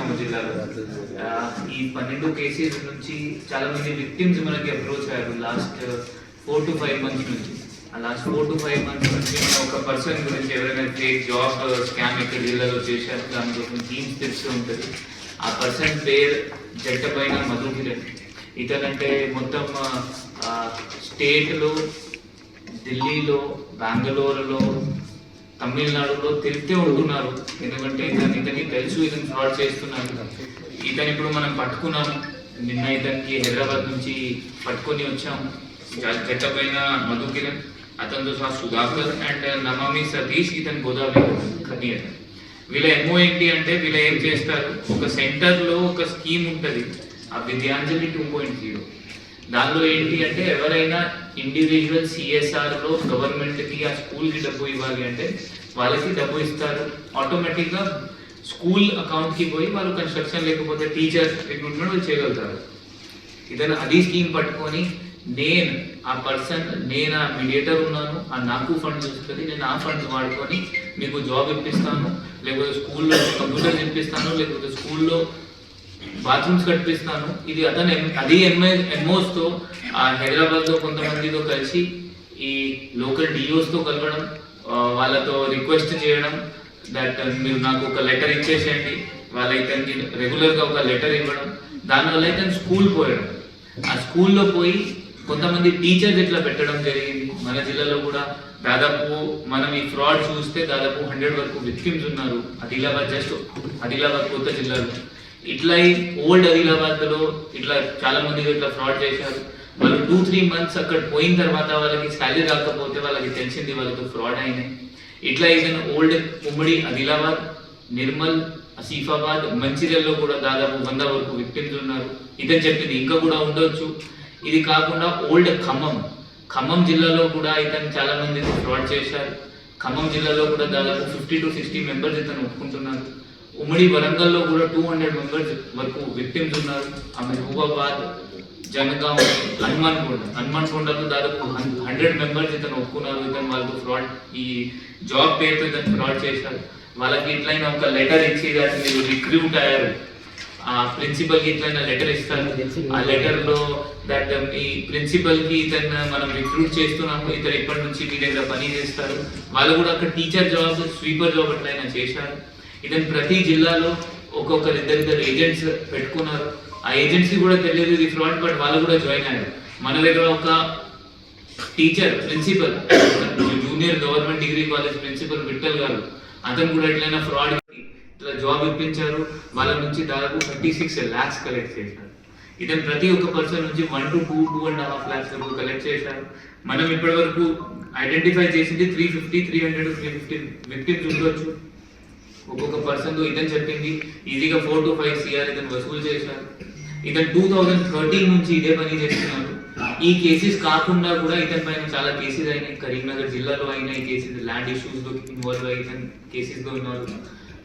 చేసాము జిల్లాలో. ఈ పన్నెండు కేసెస్ నుంచి చాలా మంది విక్టిమ్స్ మనకి అప్రోచ్ అయ్యారు last four to five months నుంచి. ఆ last four to five months నుంచి మనం ఒక పర్సన్ గురించి ఎవరైనా ఫేక్ జాబ్ స్కామ్ ఇక్కడ జిల్లాలో చేశారు దాని కోసం టీమ్స్ తెలిసి ఉంటుంది. ఆ పర్సన్ పేరు జట్టపైన మధు కిరణ్. ఇతనంటే మొత్తం స్టేట్లో ఢిల్లీలో బెంగళూరులో తమిళనాడులో తిరిగితే ఉంటున్నారు. ఎందుకంటే ఇతను ఇతనికి తెలుసు ఇతను ఫ్రాడ్ చేస్తున్నారు. ఇతను ఇప్పుడు మనం పట్టుకున్నాము. నిన్న ఇతనికి హైదరాబాద్ నుంచి పట్టుకొని వచ్చాము. జ- మధుకిరణ్ అతనితో సహా సుధాకర్ అండ్ నమామి సతీష్ ఇతని గోదావరి కనియర్ వీళ్ళ ఎంఓ ఏంటి అంటే వీళ్ళ ఏం చేస్తారు? ఒక సెంటర్లో ఒక స్కీమ్ ఉంటుంది. ఆ విద్యాంజలి టూ పాయింట్ జీరో. దానిలో ఏంటి అంటే ఎవరైనా ఇండివిజువల్ సిఎస్ఆర్లో గవర్నమెంట్కి ఆ స్కూల్కి డబ్బు ఇవ్వాలి అంటే వాళ్ళకి డబ్బు ఇస్తారు. ఆటోమేటిక్గా స్కూల్ అకౌంట్కి పోయి వాళ్ళు కన్స్ట్రక్షన్ లేకపోతే టీచర్ రిక్రూట్మెంట్ వాళ్ళు చేయగలుగుతారు. ఇతను అది స్కీమ్ పట్టుకొని నేను ఆ పర్సన్ నేను ఆ మీడియేటర్ ఉన్నాను ఆ నాకు ఫండ్స్ వస్తుంది నేను ఆ ఫండ్స్ వాడుకొని మీకు జాబ్ ఇప్పిస్తాను లేకపోతే స్కూల్లో కంప్యూటర్స్ ఇప్పిస్తాను లేకపోతే స్కూల్లో బాత్రూమ్స్ కట్టిస్తాను ఇది అతను ఎం- అది ఎంఏ ఎంఓస్ ఆ హైదరాబాద్లో కొంతమందితో కలిసి ఈ లోకల్ డిఓస్తో కలవడం వాళ్ళతో రిక్వెస్ట్ చేయడం దట్ మీరు నాకు ఒక లెటర్ ఇచ్చేసేయండి. వాళ్ళ ఇతనికి రెగ్యులర్గా ఒక లెటర్ ఇవ్వడం. దానివల్ల ఇతను స్కూల్ పోయడం ఆ స్కూల్లో పోయి కొంతమంది టీచర్స్ ఇట్లా పెట్టడం జరిగింది. మన జిల్లాలో కూడా దాదాపు మనం ఈ ఫ్రాడ్ చూస్తే దాదాపు హండ్రెడ్ వరకు విక్టిమ్స్ ఉన్నారు. ఆదిలాబాద్ జస్ట్ ఆదిలాబాద్ కొత్త జిల్లాలో. ఇట్లా ఓల్డ్ ఆదిలాబాద్లో ఇట్లా చాలా మంది ఇట్లా ఫ్రాడ్ చేశారు. వాళ్ళు టూ త్రీ మంత్స్ అక్కడ పోయిన తర్వాత వాళ్ళకి శాలరీ రాకపోతే వాళ్ళకి తెలిసింది వాళ్ళతో ఫ్రాడ్ అయినాయి. ఇట్లా ఏదైనా ఓల్డ్ ఉమ్మడి ఆదిలాబాద్ నిర్మల్ ఆసిఫాబాద్ మంచిర్యాలలో కూడా దాదాపు వంద వరకు విక్టిమ్స్ ఉన్నారు. ఇతను చెప్పింది ఇంకా కూడా ఉండొచ్చు. ఇది కాకుండా ఓల్డ్ ఖమ్మం. ఖమ్మం జిల్లాలో కూడా ఇతను చాలా మంది ఫ్రాడ్ చేశారు. ఖమ్మం జిల్లాలో కూడా దాదాపు ఫిఫ్టీ టు సిక్స్టీ మెంబర్స్ ఇతను ఒప్పుకుంటున్నారు. ఉమ్మడి వరంగల్లో కూడా టూ హండ్రెడ్ మెంబర్స్ వరకు విక్టిమ్స్ ఉన్నారు. ఆమె మహబూబాబాద్ జనగాం హనుమాన్ కొండ హనుమాన్ కొండలో దాదాపు హండ్రెడ్ మెంబర్స్ ఇతను ఒప్పుకున్నారు. ఇతను వాళ్ళతో ఫ్రాడ్ ఈ జాబ్ పేరుతో ఇతను ఫ్రాడ్ చేశారు వాళ్ళకి ఇట్లయినా ఒక లెటర్ ఇచ్చి that మీరు రిక్రూట్ అయ్యారు ఆ ప్రిన్సిపల్కి ఇట్లయినా లెటర్ ఇస్తారు. ఆ లెటర్లో దట్ ఈ ప్రిన్సిపల్కి ఇతను మనం రిక్రూట్ చేస్తున్నాము. ఇతను ఇప్పటి నుంచి మీ దగ్గర పని చేస్తారు. వాళ్ళు కూడా అక్కడ టీచర్ జాబ్ స్వీపర్ జాబ్ అట్లయినా చేశారు. ఇతను ప్రతి జిల్లాలో ఒక్కొక్కరు ఇద్దరు ఇద్దరు ఏజెంట్స్ పెట్టుకున్నారు. ఆ ఏజెన్సీ కూడా తెలియదు ఇది ఫ్రాడ్ బట్ వాళ్ళు కూడా జాయిన్ అయ్యారు. మన దగ్గర ఒక teacher principal junior government degree college principal Vittal garu. అతను కూడా ఎట్లయినా ఫ్రాడ్ ఇట్లా జాబ్ ఇప్పించారు. వాళ్ళ నుంచి దాదాపు థర్టీ సిక్స్ ల్యాక్స్ కలెక్ట్ చేశారు. ఇతను ప్రతి ఒక్క పర్సన్ నుంచి one to two two and half lakhs వరకు కలెక్ట్ చేశారు. మనం ఇప్పటి వరకు ఐడెంటిఫై చేసింది three fifty three hundred three fifty victims ఉండొచ్చు. ఒక్కొక్క పర్సన్తో ఇతను చెప్పింది. ఈజీగా ఫోర్ టు ఫైవ్ సిఆర్ ఇతను వసూలు చేశారు ఇతను టూ థౌజండ్ థర్టీన్ నుంచి ఇదే పని చేస్తున్నారు ఈ కేసెస్ కాకుండా కూడా ఇతని పైన చాలా కేసెస్ అయినాయి. కరీంనగర్ జిల్లాలో అయినాయి కేసెస్ ల్యాండ్ ఇష్యూస్లో ఇన్వాల్వ్ అయ్యి ఇతను కేసెస్లో ఉన్నారు.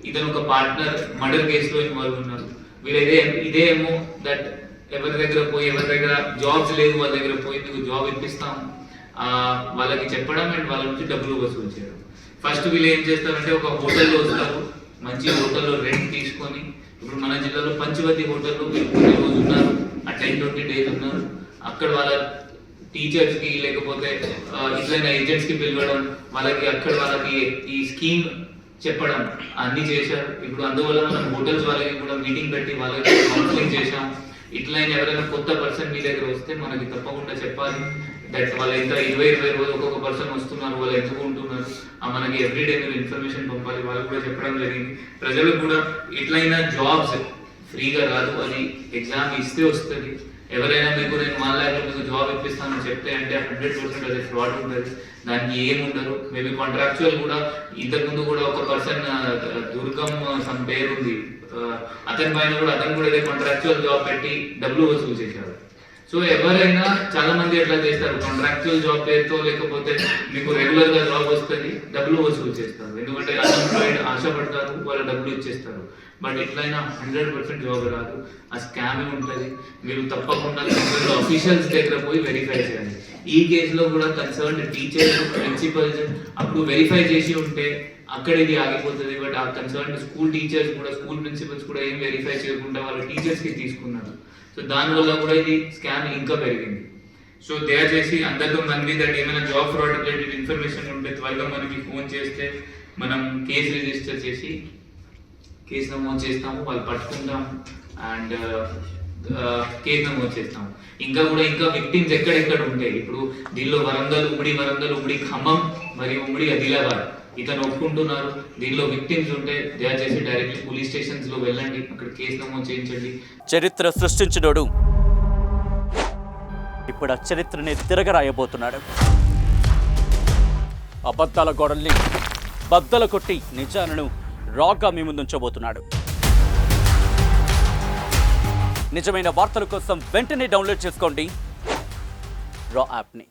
ఇతను ఒక పార్ట్నర్ మర్డర్ కేసులో ఇన్వాల్వ్ ఉన్నారు. వీళ్ళు ఇదే ఇదే ఏమో దట్ ఎవరి దగ్గర పోయి ఎవరి దగ్గర జాబ్స్ లేదు వాళ్ళ దగ్గర పోయి మీకు జాబ్ ఇప్పిస్తాం వాళ్ళకి చెప్పడం అండ్ వాళ్ళ నుంచి డబ్బులు వసూలు చేయడం. ఫస్ట్ వీళ్ళు ఏం చేస్తారంటే ఒక హోటల్లో వస్తారు. మంచి హోటల్లో రెంట్ తీసుకొని ఇప్పుడు మన జిల్లాలో పంచవతి హోటల్లో కొన్ని రోజు ఉన్నారు ఆ టెన్ ట్వంటీ డేస్ ఉన్నారు. అక్కడ వాళ్ళ టీచర్స్కి లేకపోతే ఇట్లైన ఏజెంట్స్కి పిలవడం వాళ్ళకి అక్కడ వాళ్ళకి ఈ స్కీమ్ చెప్పడం అన్ని చేశారు. ఇప్పుడు అందువల్ల మనం హోటల్స్ వాళ్ళకి కూడా మీటింగ్ పెట్టి వాళ్ళకి కౌన్సిలింగ్ చేశాం. ఇట్లైన ఎవరైనా కొత్త పర్సన్ మీ దగ్గర వస్తే మనకి తప్పకుండా చెప్పాలి. దట్ వాళ్ళు ఎంత ఇరవై ఇరవై రోజు ఒక్కొక్క పర్సన్ వస్తున్నారు వాళ్ళు ఎందుకు ఉంటున్నారు. ఆ మనకి ఎవ్రీడే మీరు ఇన్ఫర్మేషన్ పంపాలి వాళ్ళకి కూడా చెప్పడం జరిగింది. ప్రజలకు కూడా ఇట్లయినా జాబ్స్ ఫ్రీగా రాదు అది ఎగ్జామ్ ఇస్తే వస్తుంది. ఎవరైనా మీకు నేను మా లైఫ్లో మీకు జాబ్ ఇప్పిస్తానని చెప్తే అంటే హండ్రెడ్ పర్సెంట్ అది ఫ్రాడ్ ఉంటుంది దానికి ఏముండదు మేబీ కాంట్రాక్చువల్ కూడా ఇంతకుముందు కూడా ఒక పర్సన్ దుర్గం సమ్ పేరు ఉంది అతని పైన కూడా అతను కూడా ఇదే కాంట్రాక్చువల్ జాబ్ పెట్టి డబ్బులు వసూలు చేశారు సో ఎవరైనా చాలా మంది ఎట్లా చేస్తారు? కాంట్రాక్చువల్ జాబ్ పేరుతో లేకపోతే మీకు రెగ్యులర్గా జాబ్ వస్తుంది డబ్బులు వసూలు చేస్తారు. ఎందుకంటే అన్ఎంప్లాయిడ్ ఆశపడతారు వాళ్ళు డబ్బులు ఇచ్చేస్తారు. బట్ ఎట్లయినా హండ్రెడ్ పర్సెంట్ జాబ్ రాదు. ఆ స్కామ్ ఉంటుంది. మీరు తప్పకుండా అఫీషియల్స్ దగ్గర పోయి వెరిఫై చేయాలి. ఈ కేసులో కూడా కన్సర్న్ టీచర్స్ ప్రిన్సిపల్స్ అప్పుడు వెరిఫై చేసి ఉంటే అక్కడ ఇది ఆగిపోతుంది బట్ ఆ కన్సర్న్ స్కూల్ టీచర్స్ కూడా స్కూల్ ప్రిన్సిపల్స్ కూడా ఏం వెరిఫై చేయకుండా వాళ్ళ టీచర్స్కి తీసుకున్నారు. సో దానివల్ల కూడా ఇది స్కామ్ ఇంకా పెరిగింది. సో దయచేసి అందరితో మన మీద ఏమైనా జాబ్ ఫ్రాడ్ రిలేటెడ్ ఇన్ఫర్మేషన్ ఉంటే త్వరగా మనకి ఫోన్ చేస్తే మనం కేసు రిజిస్టర్ చేసి కేసు నమోదు చేస్తాము వాళ్ళు పట్టుకుంటాము అండ్ కేసు uh, నమోదు చేస్తాము. ఇంకా కూడా ఇంకా విక్టిమ్స్ ఎక్కడెక్కడ ఉంటాయి ఇప్పుడు దీనిలో వరంగల్ ఉమ్మడి వరంగల్ ఉమ్మడి ఖమ్మం మరియు ఉమ్మడి ఆదిలాబాద్. ఇతను ఒప్పుకుంటున్నారు. దీనిలో విక్టిమ్స్ ఉంటే దయచేసి డైరెక్ట్లీ పోలీస్ స్టేషన్స్లో వెళ్ళండి. అక్కడ కేసు నమోదు చేయించండి. చరిత్ర సృష్టించినోడు. ఇప్పుడు ఆ చరిత్రని తిరగరాయబోతున్నాడు. అబద్ధాల గోడల్ని బద్దలు కొట్టి నిజాలను రాగా మీ ముందుంచబోతున్నాడు. నిజమైన వార్తల కోసం వెంటనే డౌన్లోడ్ చేసుకోండి. రా యాప్ని.